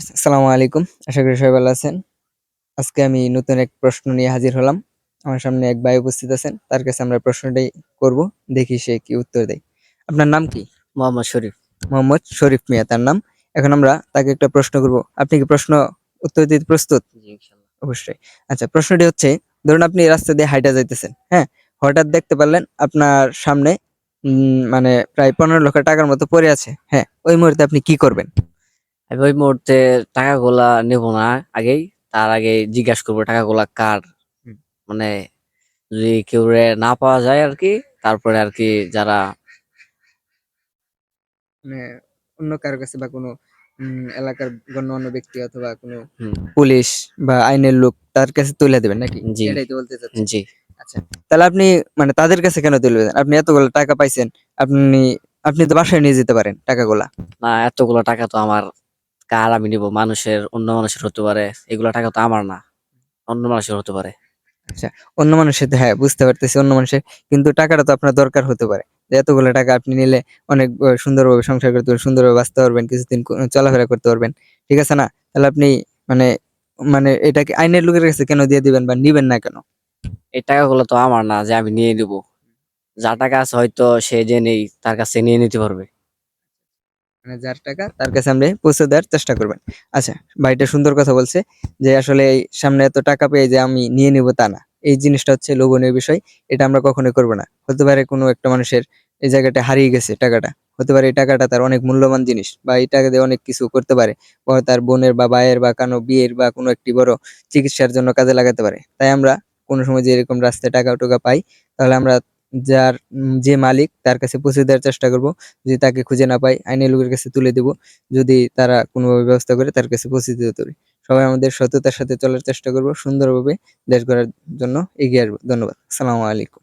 আসসালামু আলাইকুম। আশা করি সবাই ভালো আছেন। আজকে আমি নতুন এক প্রশ্ন নিয়ে হাজির হলাম। আমার সামনে এক ভাই উপস্থিত আছেন। তার কাছে আমরা প্রশ্নটাই করব। দেখি সে কি উত্তর দেয়। আপনার নাম কি? মোহাম্মদ শরীফ। মোহাম্মদ শরীফ মিয়া তার নাম। এখন আমরা তাকে একটা প্রশ্ন করব। আপনি কি প্রশ্ন উত্তর দিতে প্রস্তুত? অবশ্যই। আচ্ছা প্রশ্নটি হচ্ছে ধরুন আপনি রাস্তা দিয়ে হাইটা যাইতেছেন হ্যাঁ? হঠাৎ দেখতে পারলেন আপনার সামনে উম, মানে প্রায় পনেরো লক্ষ টাকার মতো পড়ে আছে হ্যাঁ? ওই মুহূর্তে আপনি কি করবেন? আমি ওই মুহূর্তে টাকাগুলা নেব না আগেই। তার আগে জিজ্ঞাসা করব টাকাগুলা কার? মানে যদি কেউ না পাওয়া যায় আর কি তারপরে আর কি যারা মানে অন্য কারও কাছে বা কোনো এলাকার গণ্যমান্য ব্যক্তি অথবা কোনো পুলিশ বা আইনের লোক তার কাছে তুলে দেবেন নাকি? জি। এটাই তো বলতে চাচ্ছেন জি। আচ্ছা তাহলে আপনি মানে তাদের কাছে কেন তুলে দেবেন? আপনি এতগুলো টাকা পাইছেন আপনি আপনি তো বাসায় নিয়ে যেতে পারেন টাকাগুলা। না এতগুলো টাকা তো আমার কার আমি নিব মানুষের অন্য মানুষের হতে পারে। এগুলো টাকা তো আমার না। অন্য মানুষের হতে পারে। আচ্ছা অন্য মানুষের হ্যাঁ বুঝতে পারতেছি অন্য মানুষের। কিন্তু টাকাটা তো আপনার দরকার হতে পারে। এতগুলো টাকা আপনি নিলে অনেক সুন্দরভাবে সংসার করতে পারবেন সুন্দরভাবে বাঁচতে পারবেন কিছুদিন চলাফেরা করতে পারবেন। ঠিক আছে না? তাহলে আপনি মানে মানে এটাকে আইনের লোকের কাছে কেন দিয়ে দিবেন বা নিবেন না কেন? এই টাকাগুলো তো আমার না যে আমি নিয়ে নিব। যা টাকা আছে হয়তো সে যে নেই তার কাছে নিয়ে নিতে পারবে। মানে যার টাকা, তার কাছে আপনি পৌঁছে দেওয়ার চেষ্টা করবেন। আচ্ছা ভাইটা সুন্দর কথা বলছে যে আসলে এই সামনে এত টাকা পেয়ে যে আমি নিয়ে নিব তা না। এই জিনিসটা হচ্ছে লোভনীয় বিষয়, এটা আমরা কখনোই করব না। হতে পারে কোনো একটা মানুষের এই জায়গাটা হারিয়ে গেছে টাকাটা, হতে পারে এই টাকাটা তার অনেক মূল্যবান জিনিস বা এই টাকা দিয়ে অনেক কিছু করতে পারে, বা তার বোনের বা ভাইয়ের বা কানো বিয়ের বা কোনো একটি বড় চিকিৎসার জন্য কাজে লাগাতে পারে। তাই আমরা কোনো সময় যে এরকম রাস্তায় টাকা টোকা পাই, তাহলে আমরা যার যে মালিক তার কাছে পৌঁছে দেওয়ার চেষ্টা করব, যদি তাকে খুঁজে না পাই আইনের লোকের কাছে তুলে দেব, যদি তারা কোনোভাবে ব্যবস্থা করে তার কাছে পৌঁছে দিতে পারি। সবাই আমাদের সততার সাথে চলার চেষ্টা করব, সুন্দরভাবে দেশ গড়ার জন্য এগিয়ে আসব। ধন্যবাদ। আসসালামু আলাইকুম।